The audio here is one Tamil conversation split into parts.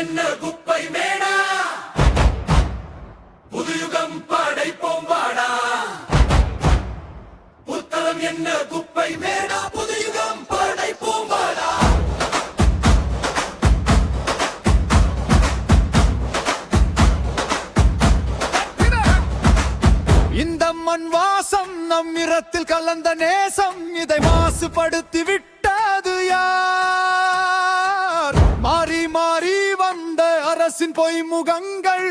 என்ன குப்பை மேடா? புதுயுகம் படைப்போம் வாடா. புத்தளம் என்ன குப்பை மேடா? புதுயுகம் படைப்போம் வாடா. இந்த மண் வாசம் நம் இரத்தில் கலந்த நேசம் இதை மாசுபடுத்தி விட்டது யார்? அரசின் பொய் முகங்கள்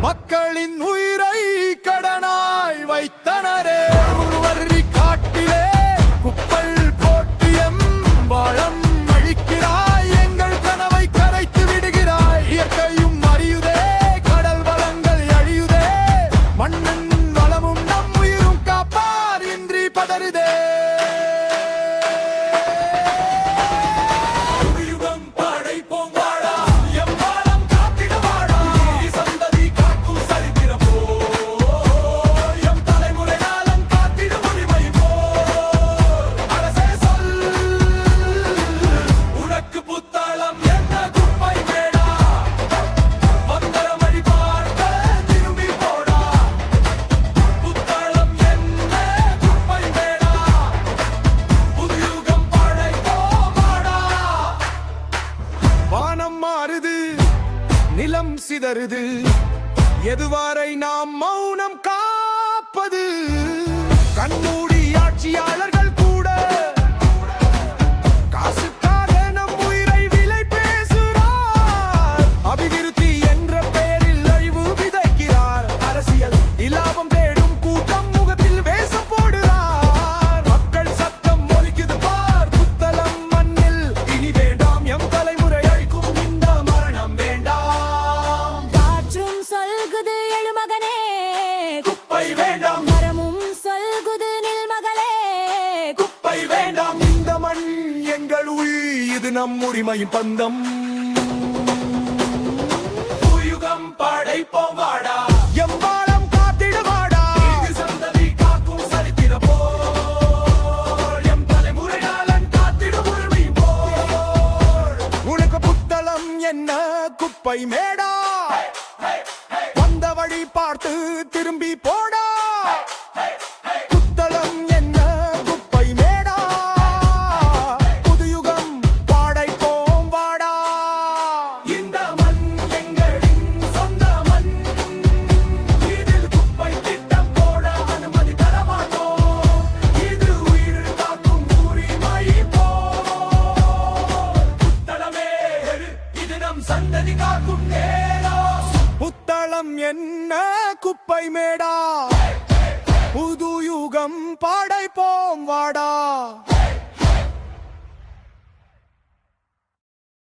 மக்களின் உயிரை கடனாய் வைத்த நிலம் சிதறுது. எதுவாரை நாம் மௌனம் காப்பது? கண்ணூர் குப்பை வேண்டாம். மரமும் சொல்குது நில் மகளே. குப்பை வேண்டாம். இந்த மண் எங்கள் உள் இது நம் உரிமை பந்தம். புயுகம் படைப்போம் வாடா. என்ன? குப்பை மேடா. உலகம் என்ன குப்பை மேடா? புது யுகம் பாடைப்போம் வாடா?